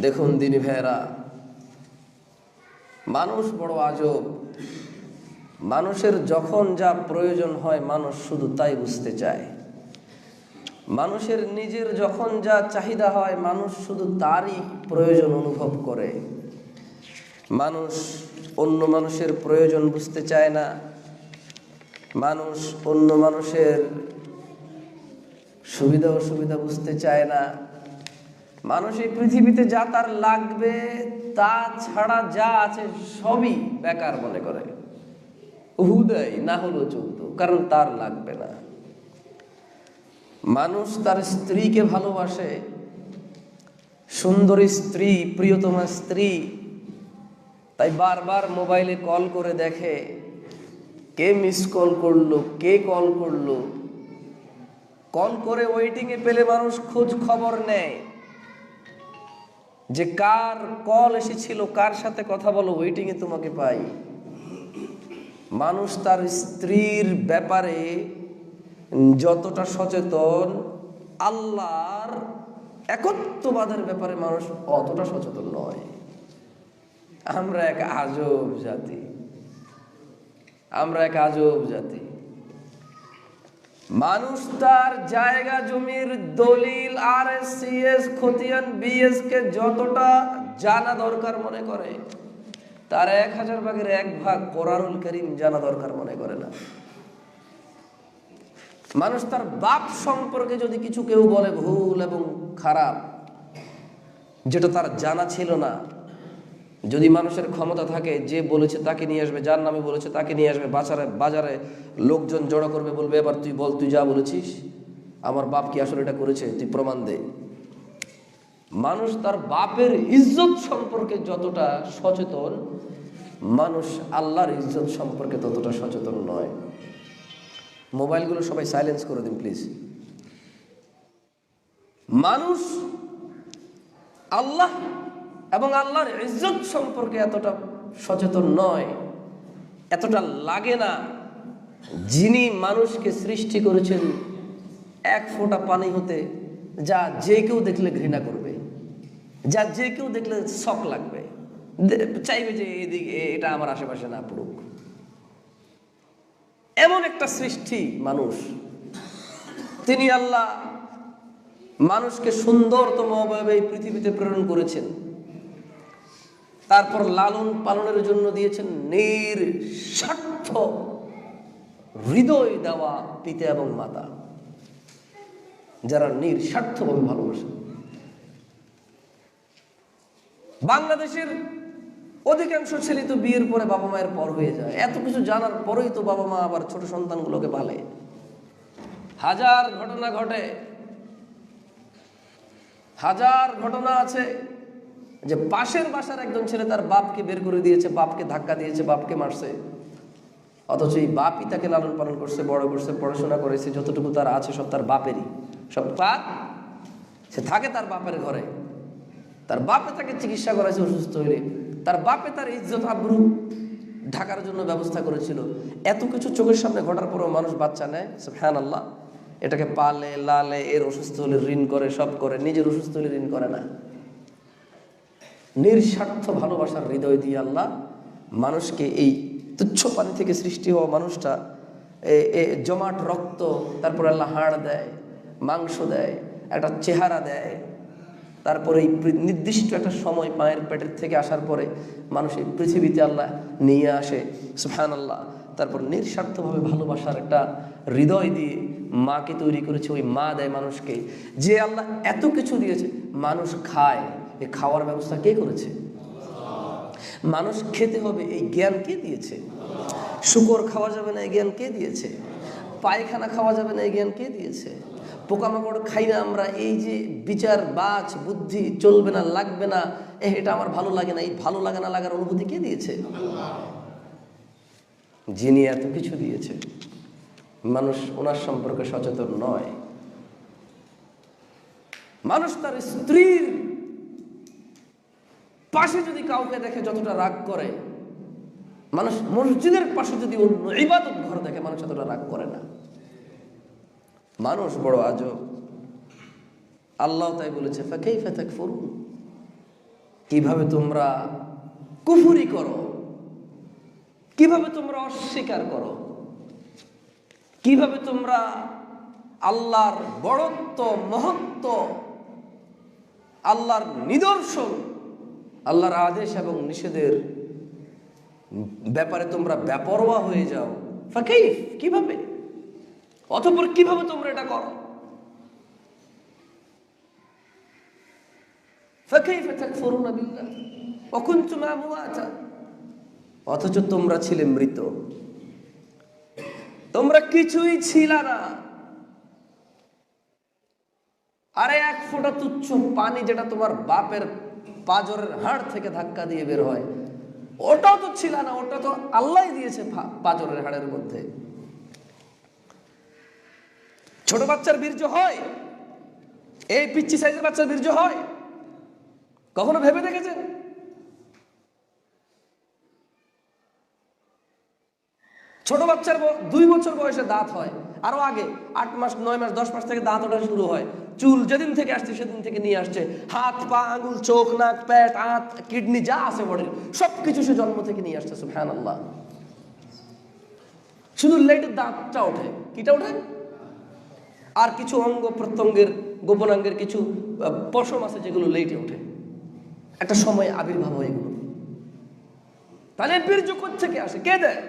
দেখুন দিনী ভাইয়েরা, মানুষ বড় আজব। মানুষের যখন যা প্রয়োজন হয়, মানুষ শুধু তাই বুঝতে চায়। মানুষের নিজের যখন যা চাহিদা হয়, মানুষ শুধু তারই প্রয়োজন অনুভব করে। মানুষ অন্য মানুষের প্রয়োজন বুঝতে চায় না। মানুষ অন্য মানুষের সুবিধা অসুবিধা বুঝতে চায় না। মানুষ এই পৃথিবীতে যা তার লাগবে, তা ছাড়া যা আছে সবই বেকার মনে করে। হুদয় না হলেও চলতো, কারণ তার লাগবে না। মানুষ তার স্ত্রীকে ভালোবাসে। সুন্দরী স্ত্রী, প্রিয়তমা স্ত্রী, তাই বারবার মোবাইলে কল করে দেখে, কে মিস কল করল, কে কল করল। কল করে ওয়েটিংয়ে পেলে মানুষ খোঁজ খবর নেয়। যে কার কল এসেছিল, কার সাথে কথা বলো ওয়েটিংয়ে তোমাকে পাই। মানুষ তার স্ত্রীর ব্যাপারে যতটা সচেতন, আল্লাহর একত্ববাদের ব্যাপারে মানুষ অতটা সচেতন নয়। আমরা এক আজব জাতি। আমরা এক আজব জাতি। মানুষ তার জায়গা জমির দলিল আর এস খতিয়ান বিএস কে যতটা জানা দরকার মনে করে, তার এক হাজার ভাগের এক ভাগ কোরআনুল করিম জানা দরকার মনে করে না। মানুষ তার বাপ সম্পর্কে যদি কিছু কেউ বলে ভুল এবং খারাপ, যেটা তার জানা ছিল না যদি মানুষের ক্ষমতা থাকে, যে বলেছে তাকে নিয়ে আসবে, যার নামে বলেছে তাকে নিয়ে আসবে, বাজারে বাজারে লোকজন জড়ো করবে, বলবে, এবার তুই বল, তুই যা বলেছিস, আমার বাপ কি আসলে এটা করেছে, তুই প্রমাণ দে। মানুষ তার বাপের ইজ্জত সম্পর্কে যতটা সচেতন, মানুষ আল্লাহর ইজ্জত সম্পর্কে ততটা সচেতন নয়। মোবাইলগুলো সবাই সাইলেন্স করে দিন প্লিজ মানুষ আল্লাহ এবং আল্লাহর ইজ্জত সম্পর্কে এতটা সচেতন নয়, এতটা লাগে না। যিনি মানুষকে সৃষ্টি করেছেন এক ফোঁটা পানি হতে, যা যে কেউ দেখলে ঘৃণা করবে, যা যে কেউ দেখলে শখ লাগবে চাইবে যে এদিকে, এটা আমার আশেপাশে না পড়ুক। এমন একটা সৃষ্টি মানুষ, তিনি আল্লাহ মানুষকে সুন্দরতম অবয়বে এই পৃথিবীতে প্রেরণ করেছেন। তারপর লালন পালনের জন্য দিয়েছেন নির্স্বার্থ হৃদয় দেওয়া পিতা এবং মাতা, যারা নির্স্বার্থভাবে ভালোবাসে বাংলাদেশের অধিকাংশ ছেলে তো বিয়ের পরে বাবা মায়ের পর হয়ে যায়। এত কিছু জানার পরেই তো বাবা মা আবার ছোট সন্তানগুলোকে পালে। হাজার ঘটনা ঘটে। হাজার ঘটনা আছে। যে পাশের বাসার একজন ছেলে তার বাপকে বের করে দিয়েছে, বাপকে ধাক্কা দিয়েছে, বাপকে মারছে। অথচ এই বাপই তাকে লালন পালন করছে, বড় করছে, পড়াশোনা করেছে, যতটুকু তার আছে সব তার বাপেরই। সব তার সে থাকে তার বাপের ঘরে। তার বাপে তাকে চিকিৎসা করাইছে, অসুস্থ হইলে। তার বাপে তার ইজ্জত আব্রু ঢাকার জন্য ব্যবস্থা করেছিল। এত কিছু চোখের সামনে ঘটার পরেও মানুষ বাচ্চা নেয় হ্যান আল্লাহ এটাকে পালে, লালে, এর অসুস্থ হলে ঋণ করে, সব করে। নিজের অসুস্থ হলে ঋণ করে না। নিঃস্বার্থ ভালোবাসার হৃদয় দিয়ে আল্লাহ মানুষকে এই তুচ্ছ পানি থেকে সৃষ্টি হওয়া মানুষটা, এ- জমাট রক্ত, তারপর আল্লাহ হাড় দেয়, মাংস দেয়, একটা চেহারা দেয়, তারপরে এই নির্দিষ্ট একটা সময় মায়ের পেটের থেকে আসার পরে মানুষ এই পৃথিবীতে আল্লাহ নিয়ে আসে সুফহান আল্লাহ তারপর নিঃস্বার্থভাবে ভালোবাসার একটা হৃদয় দিয়ে মাকে তৈরি করেছে ওই মা দেয় মানুষকে। যে আল্লাহ এত কিছু দিয়েছে, মানুষ খায়। এই খাওয়ার ব্যবস্থা কে করেছে? মানুষ খেতে হবে, এই জ্ঞান কে দিয়েছে? শুকর খাওয়া যাবে না, এই জ্ঞান কে দিয়েছে? পায়খানা খাওয়া যাবে না, এই জ্ঞান কে দিয়েছে? পোকামাকড় খাই না আমরা, এই যে বিচার বাছ বুদ্ধি, চলবে না, লাগবে না এ এটা আমার ভালো লাগে না, এই ভালো লাগে না লাগার অনুভূতি কে দিয়েছে? যিনি এত কিছু দিয়েছে, মানুষ ওনার সম্পর্কে সচেতন নয়। মানুষ তার স্ত্রীর পাশে যদি কাউকে দেখে যতটা রাগ করে, মানুষ মসজিদের পাশে যদি অন্য ইবাদত ঘর দেখে, মানুষ এতটা রাগ করে না। মানুষ বড় আজব। আল্লাহ তাই বলেছে ফাঁকেই ফেথাক ফরুন কীভাবে তোমরা কুফুরি করো? কীভাবে তোমরা অস্বীকার করো? কীভাবে তোমরা আল্লাহর বড়ত্ব, মহত্ব, আল্লাহর নিদর্শন আল্লাহর আদেশ এবং নিষেধের ব্যাপারে তোমরা ব্যাপরোয়া হয়ে যাও। ফাকিফ কীভাবে? অতঃপর কীভাবে তোমরা এটা করো? অথচ তোমরা ছিলে মৃত। তোমরা কিছুই ছিল না। আরে এক ফোঁটা তুচ্ছ পানি যেটা তোমার বাপের পাজরের হাড় থেকে ধাক্কা দিয়ে বের হয়। ওটাও তো ছিল না, ওটা তো আল্লাহ দিয়েছে পাজরের হাড়ের মধ্যে। ছোট বাচ্চার বীর্য হয়, এই পিচ্ছি সাইজের বাচ্চার বীর্য হয়। কখনো ভেবে দেখেছেন? ছোট বাচ্চার দুই বছর বয়সে দাঁত হয়। আরও আগে, আট মাস, নয় মাস, দশ মাস থেকে দাঁত ওঠা শুরু হয়। চুল যেদিন থেকে আসছে, সেদিন থেকে নিয়ে আসছে। হাত, পা, আঙুল, চোখ, নাক, প্যাট, আঁত, কিডনি, যা আছে বডির সব কিছু সে জন্ম থেকে নিয়ে আসছে সুবহান আল্লাহ শুধু লেটের দাঁতটা ওঠে। কিটা ওঠে? আর কিছু অঙ্গ প্রত্যঙ্গের, গোপনাঙ্গের কিছু পশম আছে যেগুলো লেটে ওঠে। একটা সময় আবির্ভাব হয় এগুলো। তাহলে বীর্য থেকে আসে? কে দেয়?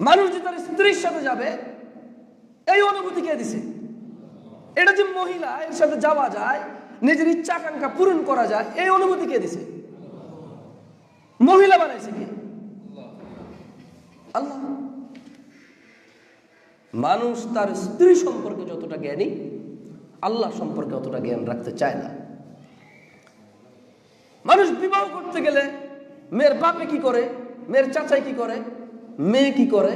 মানুষ যে তার স্ত্রীর সাথে যাবে। এই অনুভূতি কে দিছে? এটা যে মহিলা, এর সাথে যাওয়া যায়, নিজের ইচ্ছা আকাঙ্ক্ষা পূরণ করা যায়, এই অনুভূতি কে দিছে? মহিলা বানাইছে কে? আল্লাহ। মানুষ তার স্ত্রী সম্পর্কে যতটা জ্ঞানী, আল্লাহ সম্পর্কে অতটা জ্ঞান রাখতে চায় না। মানুষ বিবাহ করতে গেলে মেয়ের বাপে কি করে? মেয়ের চাচাই কি করে? মেয়ে কি করে?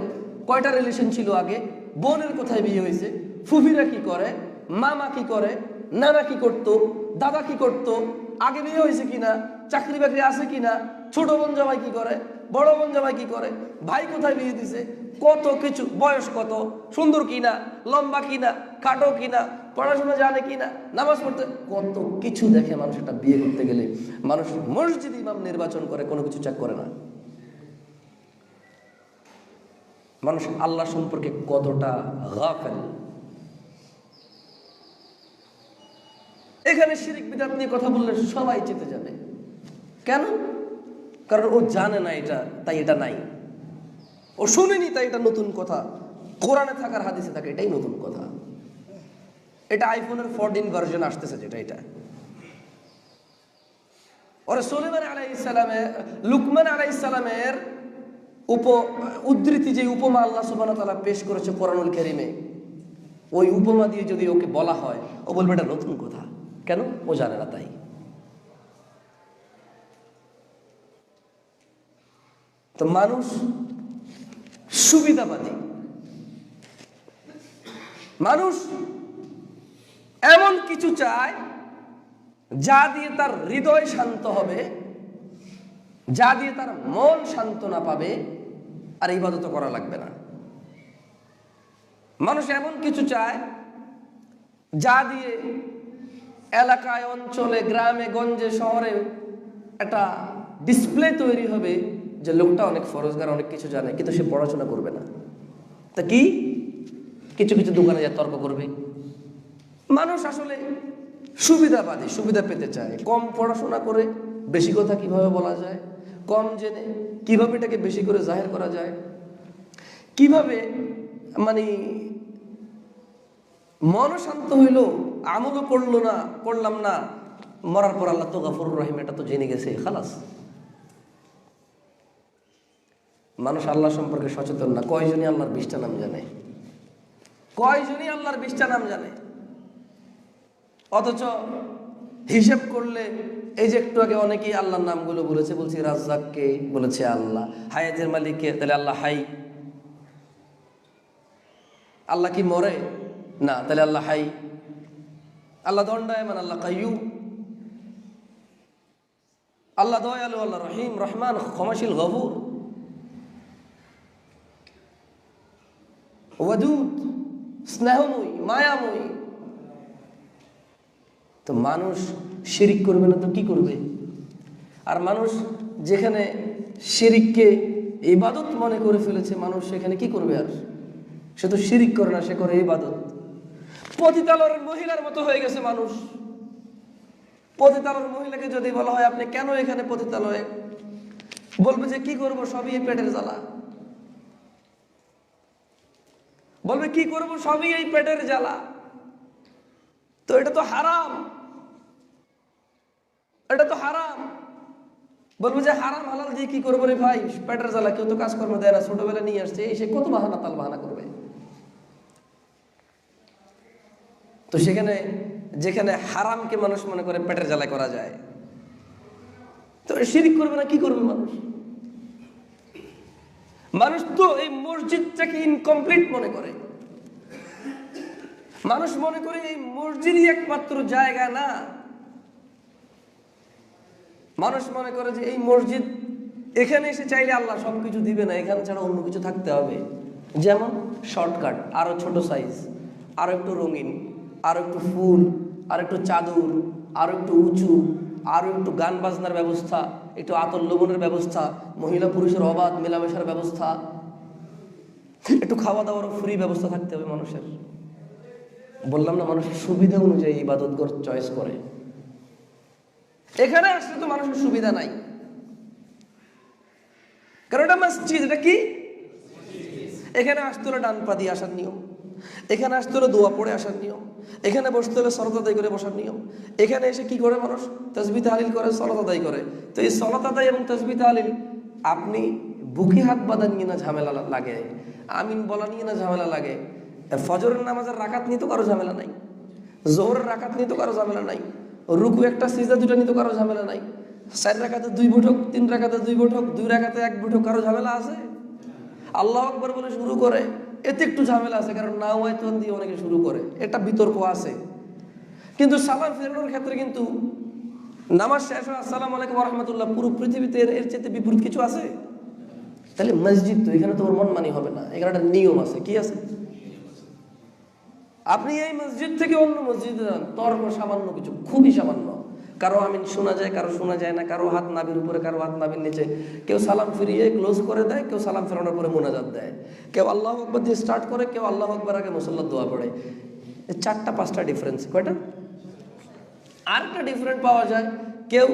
কয়টা রিলেশন ছিল আগে? বোনের কোথায় বিয়ে হয়েছে? ফুফিরা কি করে? মামা কি করে? নানা কি করত? দাদা কি করত? আগে বিয়ে হয়েছে কিনা? চাকরি বাকরি আছে কিনা? ছোট বোন জামাই কি করে? বড় বোন জামাই কি করে? ভাই কোথায় বিয়ে দিছে? কত কিছু, বয়স কত? সুন্দর কিনা? লম্বা কিনা? খাটো কিনা? পড়াশোনা জানে কিনা, নামাজ পড়তে, কত কিছু দেখে মানুষ একটা বিয়ে করতে গেলে মানুষ মসজিদ ইমাম নির্বাচন করে, কোনো কিছু চেক করে না। মানুষ আল্লাহ সম্পর্কে কতটা গাফেল। এখানে শিরিক, বিদাত নিয়ে কথা বললে সবাই চেতে যাবে। কেন? কারণ ও জানে না এটা, তাই এটা নাই। ও শুনেনি, তাই এটা নতুন কথা। কোরআনে থাকার হাদিসে থাকে, এটাই নতুন কথা। এটা আইফোনের ফোরটিন ভার্সন আসতেছে যেটা, এটা। ওরা সোলেমান আলাই ইসলামের লুকমান আলাই ইসলামের উপ উদ্ধৃতি যে উপমা আল্লাহ সুবান তালা পেশ করেছে কোরআনুল কেরিমে, ওই উপমা দিয়ে যদি ওকে বলা হয়, ও বলবে, এটা নতুন কথা। কেন? ও জানে না তাই। তো মানুষ সুবিধাবাদী। মানুষ এমন কিছু চায় যা দিয়ে তার হৃদয় শান্ত হবে, যা দিয়ে তার মন সান্ত্বনা পাবে, আর ইবাদত করা লাগবে না। মানুষ এমন কিছু চায় যা দিয়ে এলাকায়, অঞ্চলে, গ্রামে, গঞ্জে, শহরে একটা ডিসপ্লে তৈরি হবে যে লোকটা অনেক ফরজগার অনেক কিছু জানে, কিন্তু সে পড়াশোনা করবে না। তা কি? কিছু কিছু দোকানে যা তর্ক করবে। মানুষ আসলে সুবিধাবাদী, সুবিধা পেতে চায়। কম পড়াশোনা করে বেশি কথা কীভাবে বলা যায়? কম জেনে কীভাবে এটাকে বেশি করে জাহের করা যায়? কীভাবে মানে মন শান্ত হইল, আমলও করল না, করলাম না, মরার পর আল্লাহ তো গাফরুর রহিম, এটা তো জেনে গেছে, খালাস। মানুষ আল্লাহ সম্পর্কে সচেতন না, কয়জনই আল্লাহর বিশটা নাম জানে? কয়জনই আল্লাহর বিশটা নাম জানে? অথচ হিসেব করলে এই যে একটু আগে অনেকেই আল্লাহর নামগুলো বলেছে, বলছি রাজ্জাককে বলেছে আল্লাহ। হায়াতের মালিককে, তাহলে আল্লাহ হাই। আল্লাহ কি মরে? না, তাহলে আল্লাহ হাই। আল্লাহ দণ্ডায়মান, আল্লাহ কাইয়ু আল্লাহ দয়ালু, আল্লাহ রহিম, রহমান, ক্ষমাশীল, গফুর। ওয়াদুদ, স্নেহময়ী, মায়াময়ী। তো মানুষ শিরিক করবে না তো কি করবে? আর মানুষ যেখানে শিরিককে ইবাদত মনে করে ফেলেছে, মানুষ সেখানে কি করবে আর? সে তো শিরিক করে না, সে করে ইবাদত। পতিতালয়ের মহিলার মতো হয়ে গেছে মানুষ। পতিতালয়ের মহিলাকে যদি বলা হয়, আপনি কেন এখানে পতিতালয়ে? বলবে যে, কি করব? সবই এই পেটের জ্বালা। বলবে, কি করব? সবই এই পেটের জ্বালা। তো এটা তো হারাম। এটা তো হারাম। বলব যে হারাম, হালাল দিয়ে কি করব রে ভাই? পেটের জ্বালা, কেউ তো কাজকর্ম দেয় না। ছোটবেলা নিয়ে আসছে এই সে কত বাহানা তাল বাহানা করবে? তো সেখানে, যেখানে হারামকে মানুষ মনে করে পেটের জ্বালায় করা যায়। তো শিরিক করবে না, কি করবে মানুষ? মানুষ তো এই মসজিদটাকে ইনকমপ্লিট মনে করে। মানুষ মনে করে এই মসজিদই একমাত্র জায়গা না। মানুষ মনে করে যে এই মসজিদ এখানে এসে চাইলে আল্লাহ সব কিছু দিবে না, এখানে ছাড়া অন্য কিছু থাকতে হবে। যেমন শর্টকাট আরও ছোট সাইজ আরও একটু রঙিন, আরও একটু ফুল, আর একটু চাদর, আরও একটু উঁচু, আরও একটু গান বাজনার ব্যবস্থা, একটু আতর লোবনের ব্যবস্থা, মহিলা পুরুষের অবাধ মেলামেশার ব্যবস্থা। একটু খাওয়া দাওয়ার ফ্রি ব্যবস্থা থাকতে হবে মানুষের। বললাম না মানুষের সুবিধা অনুযায়ী ইবাদত চয়েস করে। এখানে আসলে তো মানুষের সুবিধা নাই। কারণ এটা মসজিদ, এটা কি? এখানে আসতে হলে ডান পা দিয়ে আসার নিয়ম। এখানে আসতে হলে দোয়া পড়ে আসার নিয়ম। এখানে বসতে হলে সরত আদায় করে বসার নিয়ম। এখানে এসে কি করে মানুষ? তসবি তাহলিল করে সরত আদায় করে। তো এই সরত আদায় এবং তসবি তাহলিল, আপনি বুকে হাত বাঁধা নিয়ে না ঝামেলা লাগে। আমিন বলা নিয়ে না ঝামেলা লাগে। ফজরের নামাজের রাকাত নিয়ে তো কারও ঝামেলা নাই। জোহরের রাকাত নিয়ে তো কারও ঝামেলা নাই। রুকু একটা সিজা দুটা নিতে কারও ঝামেলা নাই। চার রাখাতে দুই বৈঠক, তিন রাখাতে দুই বৈঠক, দুই রাখাতে এক বৈঠক কারও ঝামেলা আছে? আল্লাহ আকবর বলে শুরু করে, এতে একটু ঝামেলা আছে, কারণ না ওয়াইতন দিয়ে অনেকে শুরু করে, এটা বিতর্ক আছে। কিন্তু সালাম ফেরানোর ক্ষেত্রে কিন্তু নামাজ শেষ হয়, আসসালাম আলাইকুম রহমতুল্লাহ, পুরো পৃথিবীতে এর চেয়ে বিপরীত কিছু আছে? তাহলে মসজিদ তো এখানে তোমার মন মানি হবে না, এখানে একটা নিয়ম আছে, কি আছে? আপনি এই মসজিদ থেকে অন্য মসজিদে যান, তর্ক সামান্য কিছু, খুবই সামান্য। কারও আমিন শোনা যায়, কারও শোনা যায় না, কারও হাত নাবির উপরে, কারও হাত নাবির নিচে। কেউ সালাম ফিরিয়ে ক্লোজ করে দেয়, কেউ সালাম ফেরানোর পরে মোনাজাত দেয়। কেউ আল্লাহ আকবর দিয়ে স্টার্ট করে, কেউ আল্লাহ আকবর আগে মুসল্লার দোয়া পড়ে। চারটা, পাঁচটা ডিফারেন্স কয়টা? আরেকটা ডিফারেন্ট পাওয়া যায়। কেউ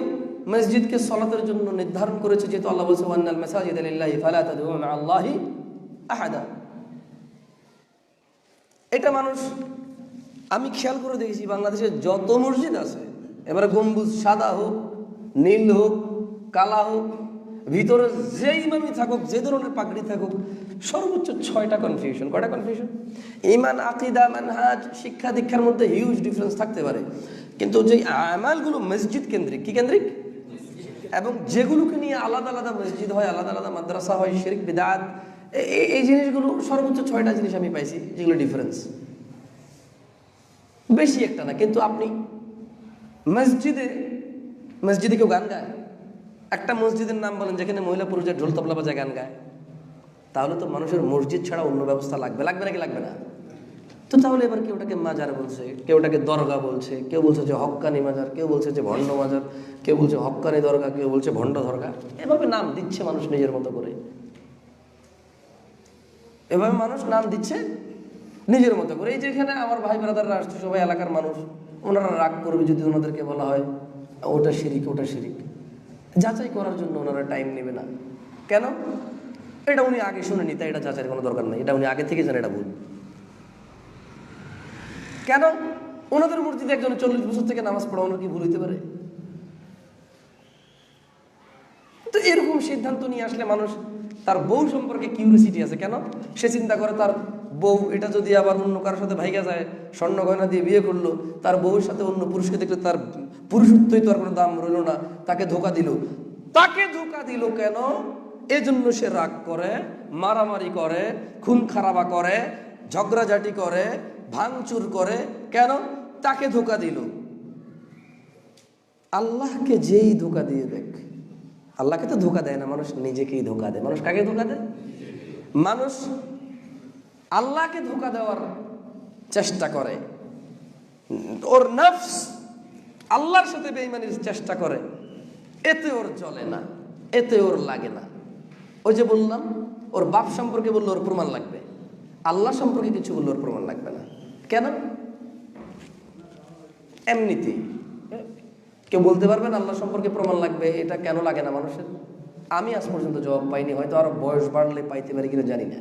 মসজিদকে সলাতের জন্য নির্ধারণ করেছে, যেহেতু আল্লাহ বলছে, ওয়ান্নাল মাসাজিদ আল্লাহি আহাদা। এটা মানুষ আমি খেয়াল করে দেখেছি বাংলাদেশে যত মসজিদ আছে এবারে গম্বুজ সাদা হোক নীল হোক কালা হোক ভিতরে যে ইমামই থাকুক যে ধরনের পাগড়ি থাকুক সর্বোচ্চ ছয়টা কনফিউশন কয়টা কনফিউশন ইমান আকিদা মানহাজ শিক্ষা দীক্ষার মধ্যে হিউজ ডিফারেন্স থাকতে পারে। কিন্তু যে আমালগুলো মসজিদ কেন্দ্রিক কি কেন্দ্রিক? এবং যেগুলোকে নিয়ে আলাদা আলাদা মসজিদ হয় আলাদা আলাদা মাদ্রাসা হয় শিরিক বিদাত এই- জিনিসগুলো সর্বোচ্চ ছয়টা জিনিস আমি পাইছি, যেগুলো ডিফারেন্স বেশি একটা না, কিন্তু আপনি মসজিদে মসজিদে কেউ গান গায়? একটা মসজিদের নাম বলেন যেখানে মহিলা পুরুষের ঢোল তবলা বাজায় গান গায়। তাহলে তো মানুষের মসজিদ ছাড়া অন্য ব্যবস্থা লাগবে লাগবে নাকি লাগবে না? তো তাহলে এবার কেউ ওটাকে মাজার বলছে, কেউ ওটাকে দরগা বলছে, কেউ বলছে যে হক্কানি মাজার, কেউ বলছে যে ভণ্ড মাজার, কেউ বলছে হক্কানি দরগা, কেউ বলছে ভণ্ড দরগা। এভাবে নাম দিচ্ছে মানুষ নিজের মতো করে। এভাবে মানুষ নাম দিচ্ছে নিজের মতো করে। এই যে এখানে আমার ভাই ব্রাদাররা আসছে, সবাই এলাকার মানুষ, ওনারা রাগ করবে যদি ওনাদেরকে বলা হয়, ওটা শিরিক ওটা শিরিক। যাচাই করার জন্য ওনারা টাইম নেবে না। কেন? এটা উনি আগে শুনেনি, তাই এটা যাচাইয়ের কোনো দরকার নেই। এটা উনি আগে থেকে জানে, এটা ভুল। কেন? ওনাদের মসজিদে একজন চল্লিশ বছর থেকে নামাজ পড়া ওনার কি ভুল হইতে পারে? তো এরকম সিদ্ধান্ত নিয়ে আসলে মানুষ তার বউ সম্পর্কে কিউরিসিটি আছে কেন? সে চিন্তা করে তার বউ, এটা যদি আবার অন্য কারোর সাথে ভাইগা যায়, স্বর্ণ গয়না দিয়ে বিয়ে করল, তার বউর সাথে অন্য পুরুষকে দেখলে তার পুরুষত্বই তো আর কোনো দাম রইল না, তাকে ধোকা দিল। তাকে ধোকা দিল কেন? এজন্য সে রাগ করে, মারামারি করে, খুন খারাপা করে, ঝগড়াঝাটি করে, ভাঙচুর করে, কেন? তাকে ধোকা দিল। আল্লাহকে যেই ধোকা দিয়ে দেখ আল্লাহকে তো ধোকা দেয় না, মানুষ নিজেকেই ধোকা দেয়। মানুষ কাকে ধোকা দেয়? মানুষ আল্লাহকে ধোকা দেওয়ার চেষ্টা করে। ওর নফস আল্লাহর সাথে বেইমানির চেষ্টা করে। এতে ওর চলে না, এতে ওর লাগে না। ওই যে বললাম, ওর বাপ সম্পর্কে বললে ওর প্রমাণ লাগবে। আল্লাহ সম্পর্কে কিছু বললে ওর প্রমাণ লাগবে না। কেন? এমনিতেই। কেউ বলতে পারবেন, আল্লাহ সম্পর্কে প্রমাণ লাগবে, এটা কেন লাগে না মানুষের? আমি আজ পর্যন্ত জবাব পাইনি, হয়তো আরও বয়স বাড়লে পাইতে পারি কিনা জানি না।